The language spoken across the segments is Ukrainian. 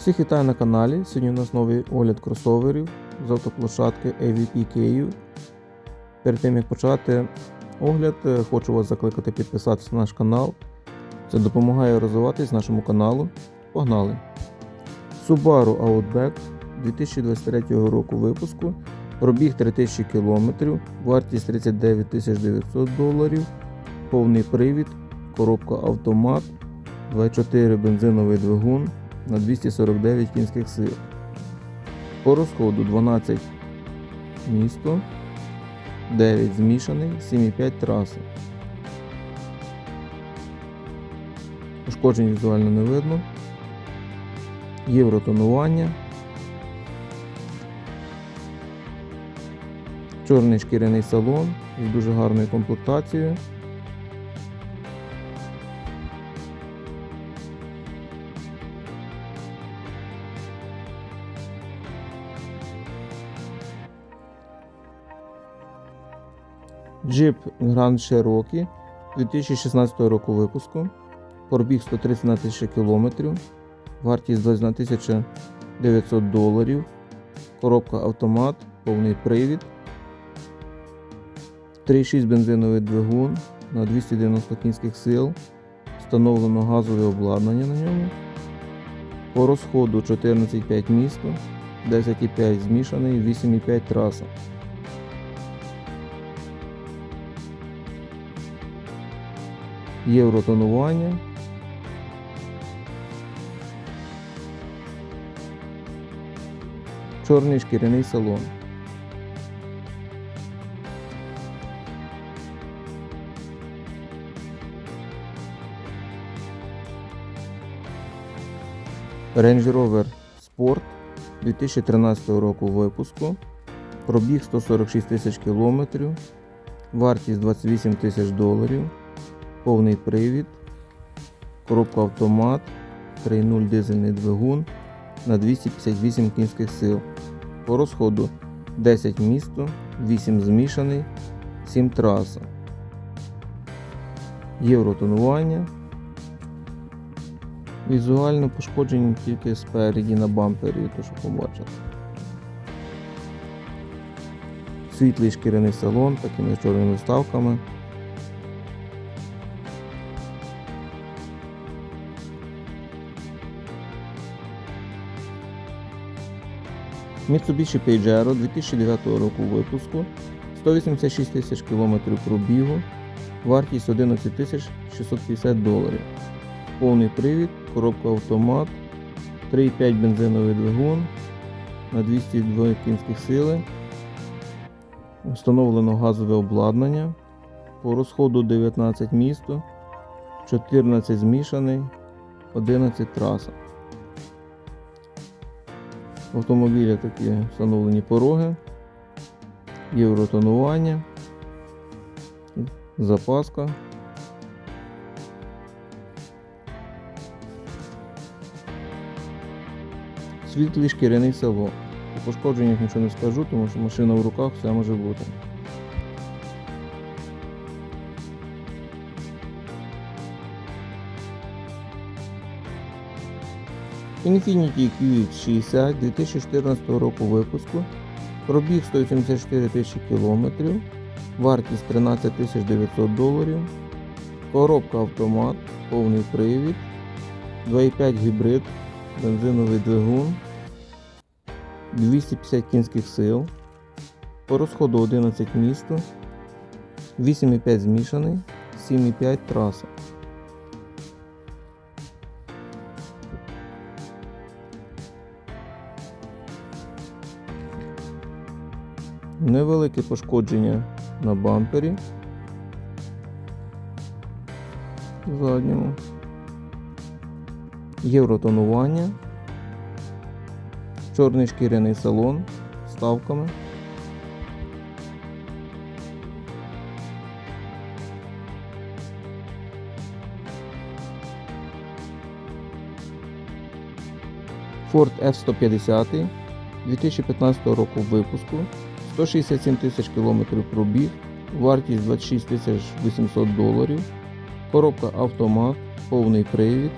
Всіх вітаю на каналі. Сьогодні у нас новий огляд кросоверів з автоплощадки AVP Kyiv. Перед тим як почати огляд, е, хочу вас закликати підписатися на наш канал. Це допомагає розвиватись нашому каналу. Погнали! Subaru Outback 2023 року випуску. Пробіг 3000 км, вартість 39 900 доларів, повний привід, коробка автомат, 24 бензиновий двигун на 249 кінських сил. По розходу 12 місто, 9 змішаний, 7,5 траси. Пошкоджень візуально не видно. Євротонування. Чорний шкіряний салон з дуже гарною комплектацією. Jeep Grand Cherokee 2016 року випуску. Пробіг 131 тисячі кілометрів. Вартість 21 тисяча 900 доларів. Коробка автомат, повний привід. 3,6 бензиновий двигун на 290 кінських сил. Встановлено газове обладнання на ньому. По розходу 14,5 місто, 10,5 змішаний, 8,5 траса. Євротонування. Чорний шкіряний салон. Range Rover Sport 2013 року випуску. Пробіг 146 тисяч кілометрів. Вартість 28 тисяч доларів. Повний привід. Коробка автомат. 3.0 дизельний двигун на 258 кінських сил. По розходу 10 місто, 8 змішаний, 7 траса. Євротонування. Візуально пошкоджені тільки спереді на бампері, то що побачите. Світлий шкіряний салон, такими чорними вставками. Mitsubishi Pajero 2009 року випуску, 186 тисяч кілометрів пробігу, вартість 11 тисяч 650 доларів. Повний привід, коробка автомат, 3,5 бензиновий двигун на 202 кінських сили. Встановлено газове обладнання. По розходу 19 місто, 14 змішаний, 11 траса. В автомобіля такі встановлені пороги, євротонування, запаска. Світлий шкіряний село. По пошкодженнях нічого не скажу, тому що машина в руках все може бути. Infiniti QX60 2014 року випуску. Пробіг 184 тисячі кілометрів, вартість 13 900 доларів, коробка автомат, повний привід, 2,5 гібрид, бензиновий двигун, 250 кінських сил, по розходу 11 місто, 8,5 змішаний, 7,5 траса. Невелике пошкодження на бампері задньому. Євротонування. Чорний шкіряний салон з ставками. Ford F-150 2015 року випуску. 167 тисяч кілометрів пробіг, вартість 26 тисяч 800 доларів, коробка автомат, повний привід,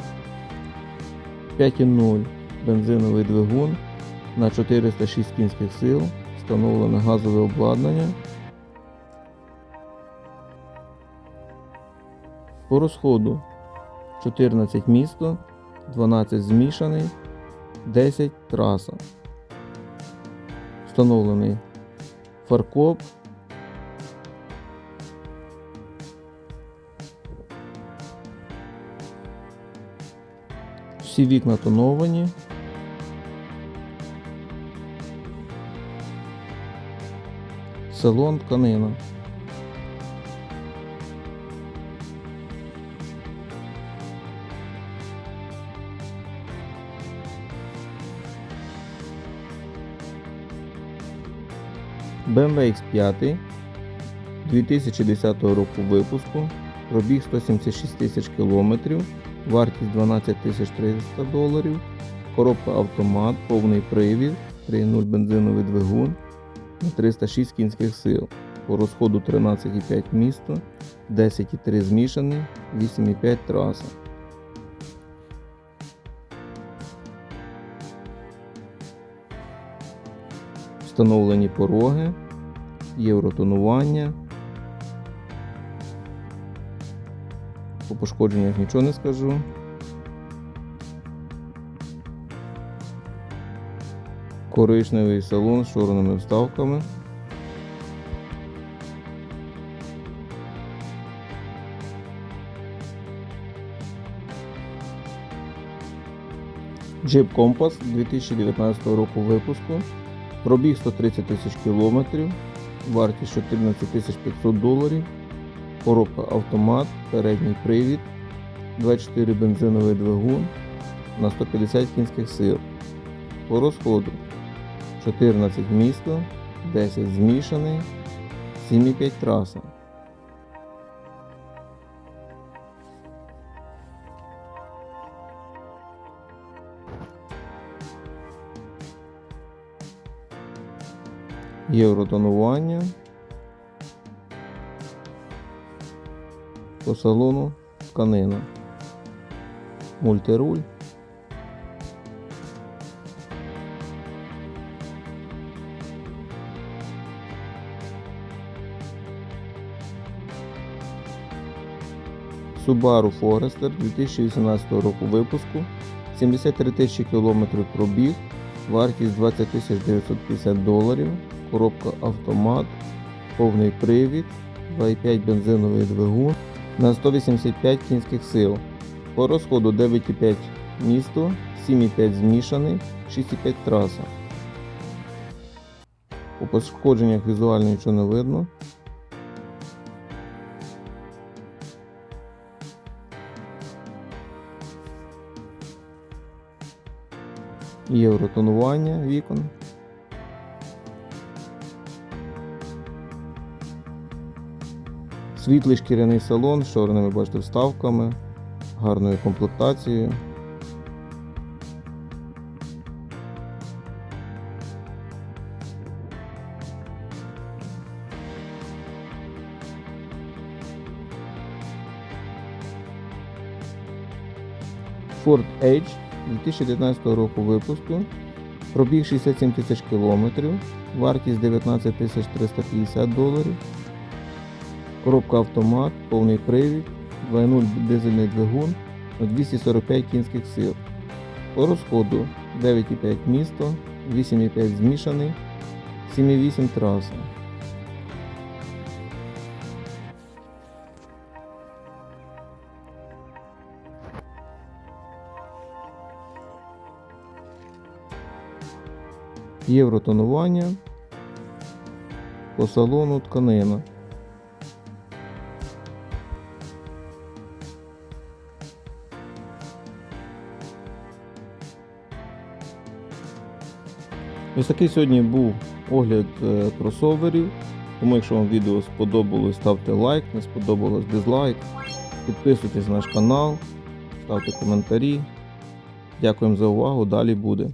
5.0 бензиновий двигун на 406 кінських сил, встановлене газове обладнання. По розходу 14 місто, 12 змішаний, 10 траса. Встановлений фаркоп. Всі вікна тоновані. Салон тканина. BMW X5 2010 року випуску, пробіг 176 тисяч кілометрів, вартість 12 тисяч 300 доларів, коробка автомат, повний привід, 3.0 бензиновий двигун на 306 кінських сил. По розходу 13,5 місто, 10,3 змішаний, 8,5 траса. Встановлені пороги, євротонування. По пошкодженнях нічого не скажу. Коричневий салон з чорними вставками. Jeep Compass 2019 року випуску. Пробіг 130 тисяч кілометрів, вартість 14 тисяч 500 доларів, коробка автомат, передній привід, 24 бензиновий двигун на 150 кінських сил. По розходу 14 місто, 10 змішаний, 7,5 траса. Євротонування. По салону тканина. Мультируль. Subaru Forester 2018 року випуску. 73 тисячі кілометрів пробіг. Вартість 20 тисяч 950 доларів. Коробка автомат, повний привід, 2,5 бензиновий двигун на 185 кінських сил. По розходу 9,5 місто, 7,5 змішаний, 6,5 траса. По пошкодженнях візуально нічого не видно. Євротонування вікон. Світлий шкіряний салон з чорними бачите, вставками, гарною комплектацією. Ford Edge 2019 року випуску. Пробіг 67 тисяч кілометрів, вартість 19 тисяч 350 доларів. Коробка автомат, повний привід, 2.0 дизельний двигун на 245 кінських сил. По розходу 9,5 місто, 8,5 змішаний, 7,8 траса. Євротонування. По салону тканина. Ось такий сьогодні був огляд е, кросоверів. Тому якщо вам відео сподобалось, ставте лайк, не сподобалось дизлайк. Підписуйтесь на наш канал, ставте коментарі. Дякуємо за увагу, далі буде.